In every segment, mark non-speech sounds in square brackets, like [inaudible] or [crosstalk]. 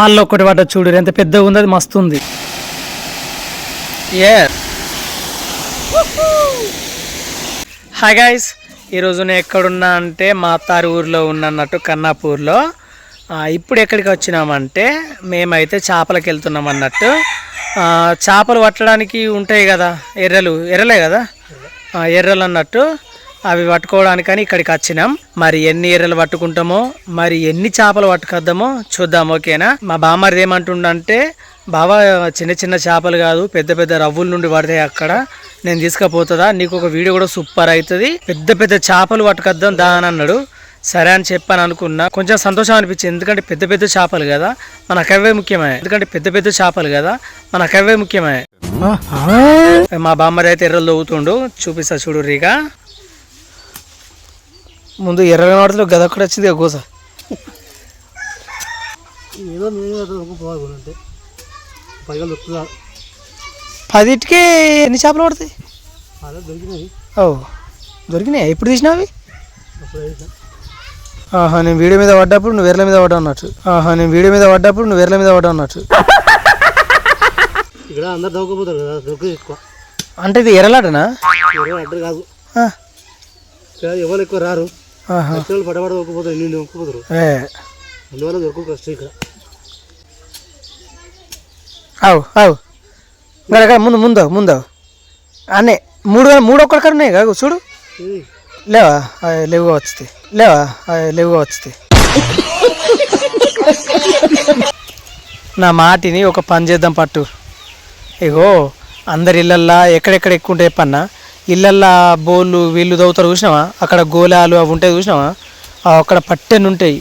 మళ్ళీ ఒకటి పడ్డ చూడు ఎంత పెద్దగా ఉంది అది మస్తు ఉంది హాయ్ గాయస్ ఈరోజు నేను ఎక్కడున్నా అంటే మా అత్తారి ఊర్లో ఉన్నట్టు కన్నాపూర్లో. ఇప్పుడు ఎక్కడికి వచ్చినామంటే మేమైతే చేపలకి వెళ్తున్నాం అన్నట్టు. చేపలు పట్టడానికి ఉంటాయి కదా ఎర్రలు. ఎర్రలే కదా? ఎర్రలు అన్నట్టు. అవి పట్టుకోవడానికని ఇక్కడికి వచ్చినాం. మరి ఎన్ని ఎర్రలు పట్టుకుంటామో మరి ఎన్ని చేపలు పట్టుకొద్దామో చూద్దాం ఓకేనా? మా బామ్మరిది ఏమంటుండంటే బావా చిన్న చిన్న చేపలు కాదు పెద్ద పెద్ద రవ్వుల నుండి పడతాయి అక్కడ. నేను తీసుకుపోతుందా? నీకు ఒక వీడియో కూడా సూపర్ అవుతుంది. పెద్ద పెద్ద చేపలు పట్టుకొద్దాం దా అని అన్నాడు. సరే అని చెప్పాను అనుకున్నా. కొంచెం సంతోషం అనిపించింది. ఎందుకంటే పెద్ద పెద్ద చేపలు కదా. మనకు అవే ముఖ్యమే. ఎందుకంటే పెద్ద పెద్ద చేపలు కదా. మనకు అవే ముఖ్యమే. మా బామ్మది అయితే ఎర్రలు తవ్వుతుండు చూపిస్తా చూడు రీగా. ముందు ఎర్ర వాడితో గద కూడా వచ్చింది ఇక గోస. ఏదో అంటే పైగా దొరుకుతుందా పదిటికి ఎన్ని చేపలు పడతాయి? అలా దొరికినాయి. ఓ దొరికినాయి? ఎప్పుడు తీసినావి? ఆహా నేను వీడియో మీద పడ్డప్పుడు నువ్వు వేర్ల మీద పడ్డా ఉన్నట్టు ఆహా నేను వీడియో మీద పడ్డప్పుడు నువ్వు వేర్ల మీద పడ్డా ఉన్నట్టు ఇక్కడ అందరు దొరకపోతారు కదా దొరకదు ఎక్కువ. అంటే ఇది ఎర్రలాటనా? కాదు. ఇక్కడ ఎవరు ఎక్కువ రారు. ఆహా. వచ్చేవాళ్ళు పడబడ దొరకపోతారు నిన్ను దొరకపోతారు? అందువల్ల కష్టం ఇక్కడ. అవు అవు ఇక్కడ ముందు ముందు ముందు. అన్నే మూడు మూడు ఒక్కడిక్కడ ఉన్నాయి కాదు చూడు. లేవా? లేవుగా వచ్చుతాయి లేవా? లేవుగా వచ్చుతాయి నా మాటిని ఒక పని చేద్దాం పట్టు. ఇగో అందరి ఇళ్ళల్లా ఎక్కడెక్కడ ఎక్కువ ఉంటాయి చెప్పన్నా ఇళ్ళల్లో బోళ్ళు వీళ్ళు తవ్వుతారు చూసినావా? అక్కడ గోళాలు అవి ఉంటాయి చూసినావా? అక్కడ పట్టెని ఉంటాయి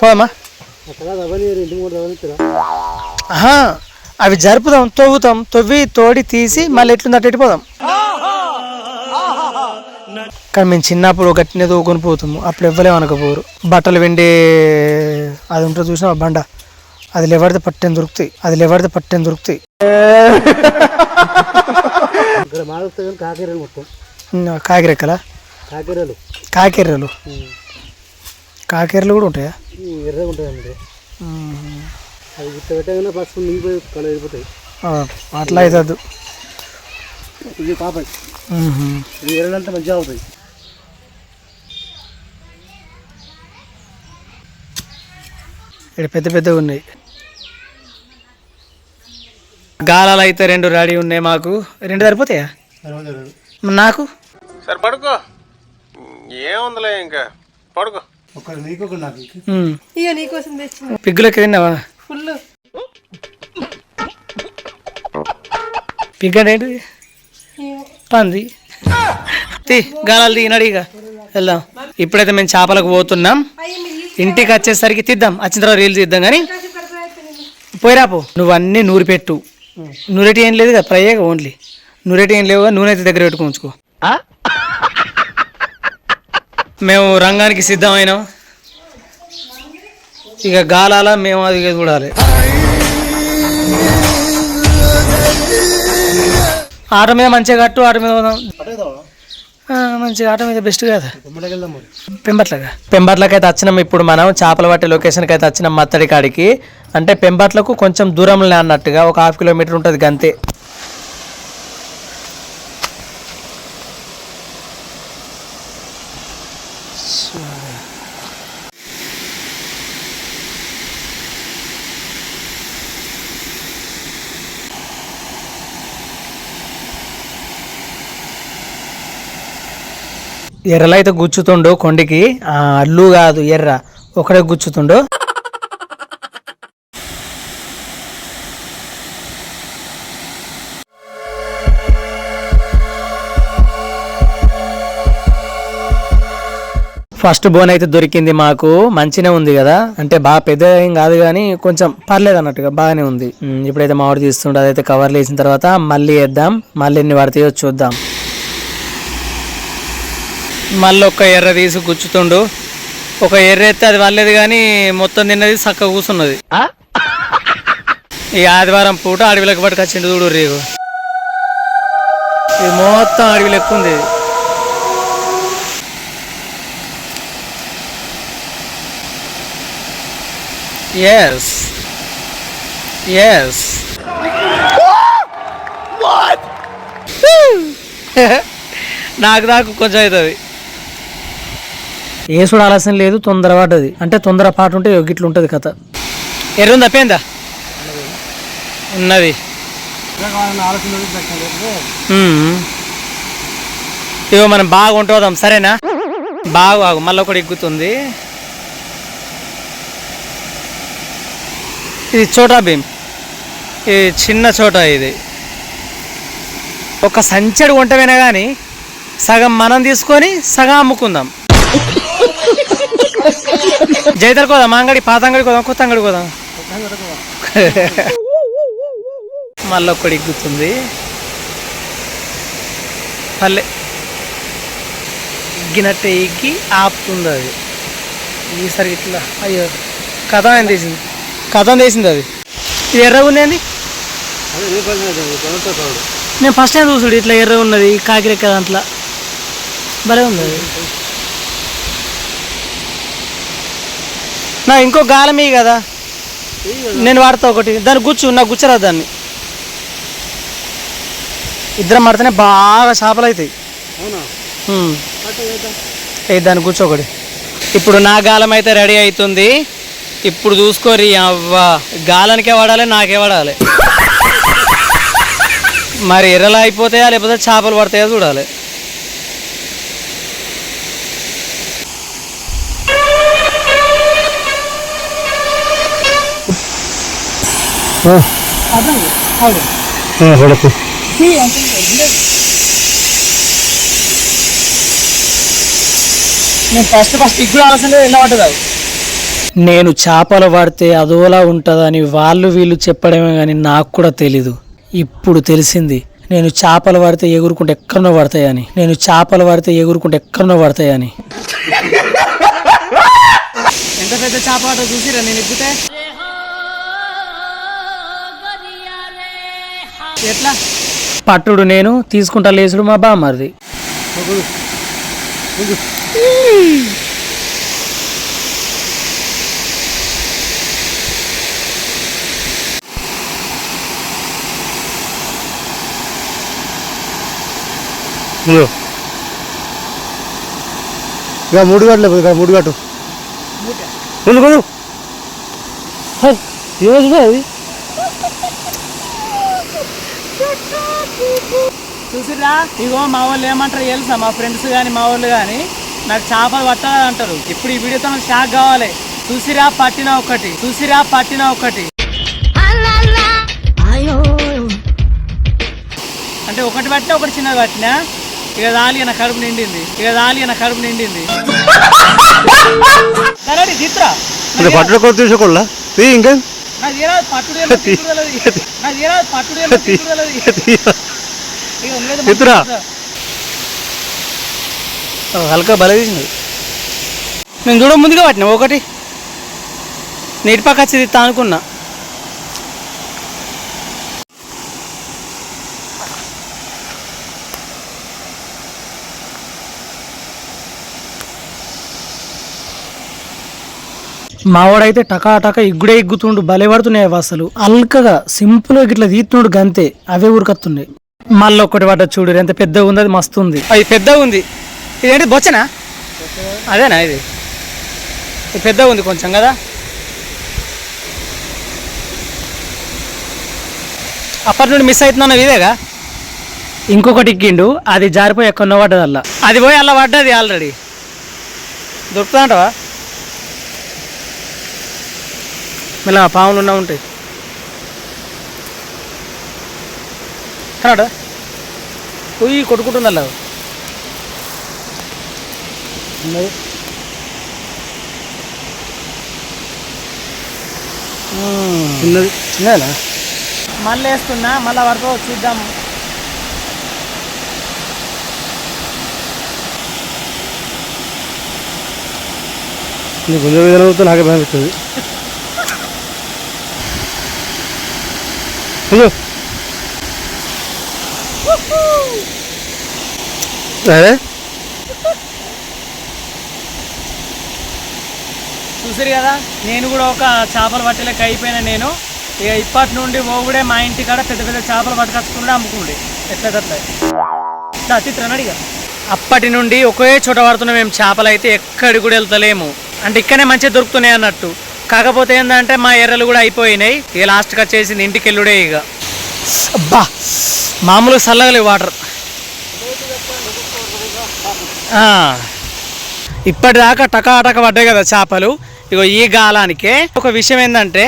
పోదమ్మా అవి జరుపుదాం తవ్వుతాం తవ్వి తోడి తీసి మళ్ళీ ఎట్లుంది అటు పోదాం. కానీ మేము చిన్నప్పుడు గట్టినే కొనిపోతాము పోతాము. అప్పుడు ఎవ్వలేము అనకపోరు. బట్టలు వెండి అది ఉంటుంది చూసినా బండ? అది లేవడితే పట్టెని దొరుకుతాయి. అది లేవడితే పట్టెని దొరుకుతాయి. కానీ కాకేరలు కాకిరెక్కల కాకేరలు. కాకెర్రలు కాకెర్రలు కూడా ఉంటాయా? ఎర్రగా అది పెట్టగానే కళ్ళు వెళ్ళిపోతాయి అట్లా అవుతుంది ఇది పాపం. ఇది ఎర్రలంతా మంచిగా అవుతాయి. ఇక్కడ పెద్ద పెద్దగా ఉన్నాయి. గాలాలు అయితే రెండు రెడీ ఉన్నాయి మాకు. రెండు సరిపోతాయా? నాకు? సరే పడుకో. ఏముందిలే ఇంకా? పడుకో. ఇక నీకోసం తెచ్చిన. పిగ్గులకి తిన్నావా? ఫుల్ పిగ్ అంటే ఏంటిది పంది. తీ గాలాలు తీగినాడు ఇక. వెళ్దాం. ఇప్పుడైతే మేము చేపలకు పోతున్నాం. ఇంటికి వచ్చేసరికి తీద్దాం. వచ్చిన తర్వాత రీల్స్ తీద్దాం కానీ. పోయిరా పో నువ్వు అన్నీ నూరి పెట్టు నూరెటి ఏం లేదు కదా ఫ్రై ఓన్లీ నూరెటి ఏం లేవు నూనె అయితే దగ్గర పెట్టుకో ఉంచుకో. మేము రంగానికి సిద్ధమైనాం. ఇక గాలాల మేము అది చూడాలి. ఆట మీద మంచిగా కట్టు ఆట మీద మంచిగా ఆట మీద బెస్ట్ కదా? పెంబట్లగా? పెంబట్లకి అయితే వచ్చినాం ఇప్పుడు మనం చేపల పట్టే లొకేషన్కి అయితే వచ్చినాం మత్తడి కాడికి. అంటే పెంబట్లకు కొంచెం దూరంలో అన్నట్టుగా ఒక హాఫ్ కిలోమీటర్ ఉంటుంది గంతే. ఎర్రలైతే గుచ్చుతుండు కొండికి. అల్లు కాదు ఎర్ర. ఒకడే గుచ్చుతుండు. ఫస్ట్ బోన్ అయితే దొరికింది మాకు. మంచినే ఉంది కదా. అంటే బాగా పెద్ద ఏం కాదు కానీ కొంచెం పర్లేదు అన్నట్టుగా బాగానే ఉంది. ఇప్పుడైతే మామిడి తీస్తుండే అదైతే కవర్లు వేసిన తర్వాత మళ్ళీ వేద్దాం. మళ్ళీ ఎన్ని పడతాయో చూద్దాం. మళ్ళీ ఒక ఎర్ర తీసి గుచ్చుతుండు. ఒక ఎర్ర ఎత్తే అది వల్లేదు కానీ మొత్తం తిన్నది చక్కగా కూర్చున్నది ఈ ఆదివారం పూట అడవిలోకి పట్టుకొచ్చిండు చూడు రేగు. ఇది మొత్తం అడవి లెక్క ఉంది. ఎస్ ఎస్ [laughs] నాకు నాకు కొంచెం అవుతుంది. ఏ చూడాల్సిన లేదు తొందర పడ్డది. అంటే తొందర పాటు ఉంటే ఇట్లా ఉంటుంది కథ. ఎర్రుందా పేందా ఉన్నది. ఇగో మనం బాగా ఉంటుందాం సరేనా? బాగా మళ్ళీ ఒకటి ఎక్కుతుంది. ఇది చోటా భీమ్. ఇది చిన్న చోట ఇది. ఒక సంచడు వంటమైనా కానీ సగం మనం తీసుకొని సగం అమ్ముకుందాం. జైతర్ కోదాం అంగడి పాత అంగడి కోదాం కొత్త అంగడి కోదాం మళ్ళీ ఒక్కడి గుర్తుంది. పల్లె ఎగ్గినట్టే ఎగ్గి ఆపుతుంది అది. ఈసారి ఇట్లా అయ్యో కథ ఏం తీసింది? కథ తీసింది అది. ఇది ఎర్రగా ఉంది నేను ఫస్ట్ టైం చూసుడు ఇట్లా ఎర్రగా ఉన్నది కాకిరెక్క దాంట్లో. భలే ఉంది అది. నా ఇంకో గాలమీ కదా. నేను వాడతా ఒకటి. దాన్ని గుచ్చు నాకు గుచ్చరాదు దాన్ని. ఇద్దరం పడితేనే బాగా చేపలు అవుతాయి ఏ దాన్ని కూర్చోకటి ఇప్పుడు నా గాలం అయితే రెడీ అవుతుంది ఇప్పుడు చూసుకోరి అవ్వా. గాలానికే వాడాలి నాకే వాడాలి. [laughs] మరి ఎర్రలా అయిపోతాయా లేకపోతే చేపలు పడతాయా చూడాలి. పడకు. నేను ఫస్ట్ ఫస్ట్ ఇప్పుడు ఆలోచన ఎలా పట్టదు నేను చేపలు పడితే అదోలా ఉంటుందని వాళ్ళు వీళ్ళు చెప్పడమే కానీ నాకు కూడా తెలీదు. ఇప్పుడు తెలిసింది నేను చేపలు పడితే ఎగురుకుంటే ఎక్కడనో పడతాయని. నేను చేపలు పడితే ఎగురుకుంటే ఎక్కడనో పడతాయని. ఎంత పెద్ద చేప చూసిరా నేను ఎక్కితే ఎట్లా? పట్టుడు నేను తీసుకుంటా లేచుడు మా బామ్మరిది. ఇదిగో. ఇక మూడు గంటలు ఇక మూడు గంటలు. ముందు ఏమొచ్చింది అది చూసిరా ఇగో మా వాళ్ళు ఏమంటారు తెలుసా? మా ఫ్రెండ్స్ కానీ మా వాళ్ళు కానీ నాకు చేపలు పట్టాలని అంటారు. ఇప్పుడు ఈ వీడియోతో నాకు షాక్ కావాలి. చూసిరా పట్టిన ఒకటి. చూసిరా పట్టిన ఒకటి. అంటే ఒకటి పట్టినా ఒకటి చిన్నది పట్టినా? ఇక దాలి నా కడుపు నిండింది. ఇక దాలి నా కడుపు నిండింది. సరే చిత్ర తీసుకోళ్ళా తీ ఇంకా? నాకు పట్టుడు. నాకు పట్టుడు తిట్టుడు హల్కా బల తీసింది నేను చూడ ముందుగా పట్టిన ఒకటి. నీటి పక్క వచ్చి తిత్తా అనుకున్నా. మావాడైతే టకా టకా ఇగ్గుడే ఇగ్గుతుండు భలే పడుతున్నాయి అవి అసలు. అల్కగా సింపుల్గా ఇట్లా తీస్తుండు గంతే అవే ఉరకత్తున్నాయి మళ్ళీ ఒక్కటి పడ్డ చూడు ఎంత పెద్దగా ఉంది అది మస్తు ఉంది అది పెద్దగా ఉంది. ఇదేంటి? బొచ్చనా? అదేనా ఇది? ఇది పెద్దగా ఉంది కొంచెం కదా. అప్పటి నుండి మిస్ అవుతున్నాను ఇదేగా? ఇంకొకటి ఎక్కిండు అది జారిపోయి ఎక్కడో పడ్డది అలా అది పోయి అలా పడ్డది ఆల్రెడీ దొరుకుతుందంటవా? మళ్ళీ ఆ పాములు ఉన్నా ఉంటాయి. కన్నాడా పోయి కొట్టుకుంటుంది అలా ఉన్నది. చిన్నది చిన్నదా మళ్ళీ వేస్తున్నా మళ్ళీ పడుకో చూద్దాము నీ నాకే భయం అవుతుంది [laughs] అదే చూసారు కదా నేను కూడా ఒక చేపలు పట్టలేక అయిపోయినా నేను. ఇక ఇప్పటి నుండి ఓగుడే మా ఇంటి కాడ పెద్ద పెద్ద చేపలు పట్టుకొచ్చుకుంటే అమ్ముకుండే ఎట్లా అట్లా అప్పటి నుండి ఒకే చోట పడుతున్నాం మేము చేపలు అయితే ఎక్కడికి కూడా వెళ్తలేము. అంటే ఇక్కడనే మంచిగా దొరుకుతున్నాయి అన్నట్టు. కాకపోతే ఏంటంటే మా ఎర్రలు కూడా అయిపోయినాయి. ఇక లాస్ట్కి వచ్చేసింది ఇంటికి వెళ్ళుడే ఇక. అబ్బా మామూలుగా చల్లగలేవు వాటర్. ఇప్పటిదాకా టకాటక పడ్డాయి కదా చేపలు. ఇగో ఈ గాలానికే. ఒక విషయం ఏంటంటే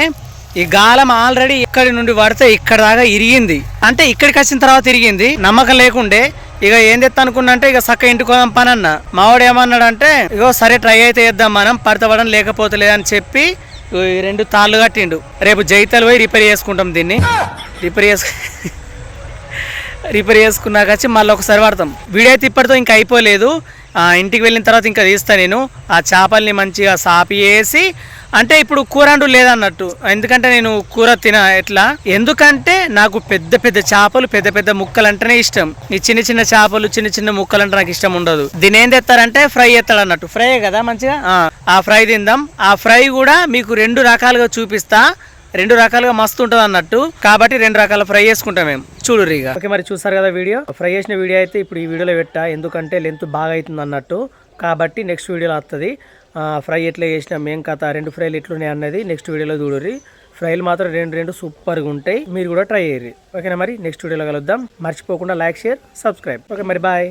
ఈ గాలం ఆల్రెడీ ఇక్కడి నుండి పడితే ఇక్కడ దాకా ఇరిగింది. అంటే ఇక్కడికి వచ్చిన తర్వాత ఇరిగింది. నమ్మకం లేకుండే ఇక ఏం తెస్తా అనుకున్నంటే ఇక సక్క ఇంటికి పోదాం పని అన్న. మావాడు ఏమన్నాడంటే ఇగో సరే ట్రై అయితే చేద్దాం మనం పడితే పడడం లేకపోతే లేదని చెప్పి రెండు తాళ్ళు కట్టిండు. రేపు జైతలు పోయి రిపేర్ చేసుకుంటాం దీన్ని. రిపేర్ చేసు రిపేర్ చేసుకున్నాక వచ్చి మళ్ళీ ఒకసారి వాడతాం. వీడియో అయితే ఇప్పటితో ఇంకా అయిపోలేదు. ఆ, ఇంటికి వెళ్ళిన తర్వాత ఇంకా తీస్తాను నేను. ఆ చేపల్ని మంచిగా సాపి వేసి అంటే ఇప్పుడు కూర అండు లేదన్నట్టు. ఎందుకంటే నేను కూర తిన ఎట్లా? ఎందుకంటే నాకు పెద్ద పెద్ద చేపలు పెద్ద పెద్ద ముక్కలు అంటేనే ఇష్టం. ఈ చిన్న చిన్న చేపలు చిన్న చిన్న ముక్కలు అంటే నాకు ఇష్టం ఉండదు. దీని ఏం తెస్తారంటే ఫ్రై ఎత్తాడు అన్నట్టు. ఫ్రై కదా మంచిగా? ఆ, ఆ ఫ్రై తిందాం. ఆ ఫ్రై కూడా మీకు రెండు రకాలుగా చూపిస్తా. రెండు రకాలుగా మస్తు ఉంటుంది అన్నట్టు. కాబట్టి రెండు రకాల ఫ్రై చేసుకుంటాం మేము. చూడు ఇక ఓకే మరి చూసారు కదా వీడియో? ఫ్రై చేసిన వీడియో అయితే ఇప్పుడు ఈ వీడియోలో పెట్టా. ఎందుకంటే లెంత్ బాగా అవుతుంది అన్నట్టు. కాబట్టి నెక్స్ట్ వీడియోలో వస్తుంది ఫ్రై ఎట్లా చేసినాం మేం కథ రెండు ఫ్రైలు ఎట్లున్నాయి అన్నది నెక్స్ట్ వీడియోలో చూడరి ఫ్రైలు మాత్రం రెండు రెండు సూపర్గా ఉంటాయి. మీరు కూడా ట్రై చేయర్రి. ఓకేనా మరి? నెక్స్ట్ వీడియోలో కలుద్దాం. మర్చిపోకుండా లైక్ షేర్ సబ్స్క్రైబ్. ఓకే మరి బాయ్.